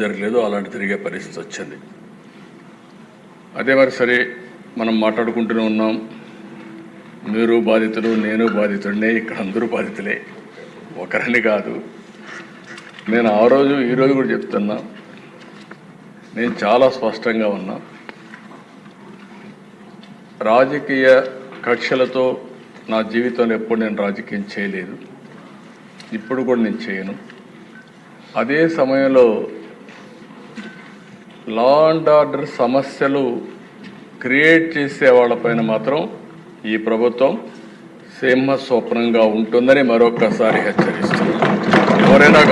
జరగలేదు అలాంటి తిరిగే పరిస్థితి వచ్చింది. అదే మరి సరే మనం మాట్లాడుకుంటూనే ఉన్నాం. మీరు బాధితులు నేను బాధితుడినే ఇక్కడ అందరూ బాధితులే. ఒకరిని కాదు. నేను ఆ రోజు ఈరోజు కూడా చెప్తున్నా. నేను చాలా స్పష్టంగా ఉన్నా. రాజకీయ కక్షలతో నా జీవితంలో ఎప్పుడు నేను రాజకీయం చేయలేదు. ఇప్పుడు కూడా నేను చేయను. అదే సమయంలో లా అండ్ ఆర్డర్ సమస్యలు క్రియేట్ చేసే వాళ్ళపైన మాత్రం ఈ ప్రభుత్వం సింహ స్వప్నంగా ఉంటుందని మరొకసారి హెచ్చరిస్తున్నాను ఎవరైనా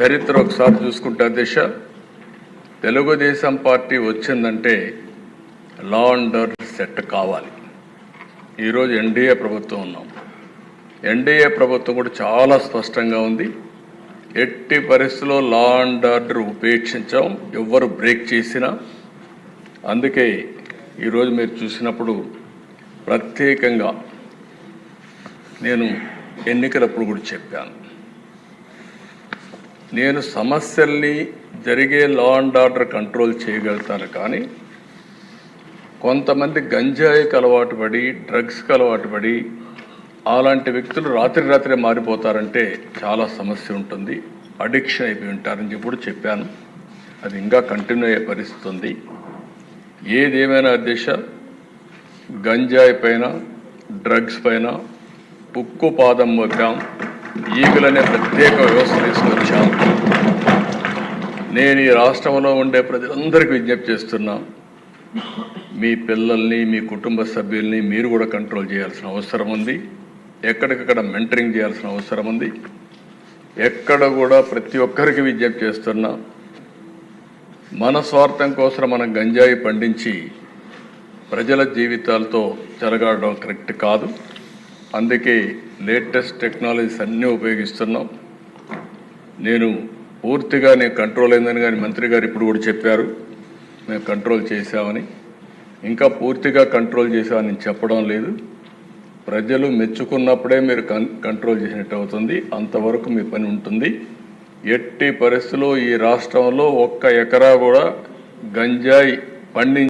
చరిత్ర ఒకసారి చూసుకుంటే దిశ తెలుగుదేశం పార్టీ వచ్చిందంటే లా అండ్ ఆర్డర్ సెట్ కావాలి. ఈరోజు ఎన్డీఏ ప్రభుత్వం ఉన్నాం. ఎన్డీఏ ప్రభుత్వం కూడా చాలా స్పష్టంగా ఉంది. ఎట్టి పరిస్థితుల్లో లా అండ్ ఆర్డర్ ఉపేక్షించాం. ఎవరు బ్రేక్ చేసినా. అందుకే ఈరోజు మీరు చూసినప్పుడు ప్రత్యేకంగా నేను ఎన్నికలప్పుడు కూడా చెప్పాను. నేను సమస్యల్ని జరిగే లా అండ్ ఆర్డర్ కంట్రోల్ చేయగలుగుతాను కానీ కొంతమంది గంజాయికి అలవాటు పడి డ్రగ్స్కి అలవాటు పడి అలాంటి వ్యక్తులు రాత్రి రాత్రి మారిపోతారంటే చాలా సమస్య ఉంటుంది. అడిక్షన్ అయిపోయి ఉంటారని చెప్పి చెప్పాను. అది ఇంకా కంటిన్యూ అయ్యే పరిస్థితి ఉంది ఏదేమైనా అధ్యక్ష గంజాయి పైన డ్రగ్స్ పైన పుక్కు పాదం మోపాం ఈగలనే ప్రత్యేక వ్యవస్థ తీసుకొచ్చాం. నేను ఈ రాష్ట్రంలో ఉండే ప్రజలందరికీ విజ్ఞప్తి చేస్తున్నా మీ పిల్లల్ని మీ కుటుంబ సభ్యుల్ని మీరు కూడా కంట్రోల్ చేయాల్సిన అవసరం ఉంది. ఎక్కడికక్కడ మెంటరింగ్ చేయాల్సిన అవసరం ఉంది. ఎక్కడ కూడా ప్రతి ఒక్కరికి విజ్ఞప్తి చేస్తున్నా మన స్వార్థం కోసం మనం గంజాయి పండించి ప్రజల జీవితాలతో జరగడం కరెక్ట్ కాదు. అందుకే లేటెస్ట్ టెక్నాలజీస్ అన్నీ ఉపయోగిస్తున్నాం. నేను పూర్తిగా నేను కంట్రోల్ అయిందని కానీ మంత్రి గారు ఇప్పుడు కూడా చెప్పారు. మేము కంట్రోల్ చేశామని. ఇంకా పూర్తిగా కంట్రోల్ చేశామని చెప్పడం లేదు. ప్రజలు మెచ్చుకున్నప్పుడే మీరు కన్ కంట్రోల్ చేసినట్టు అవుతుంది. అంతవరకు మీ పని ఉంటుంది. ఎట్టి పరిస్థితుల్లో ఈ రాష్ట్రంలో ఒక్క ఎకరా కూడా గంజాయి పండి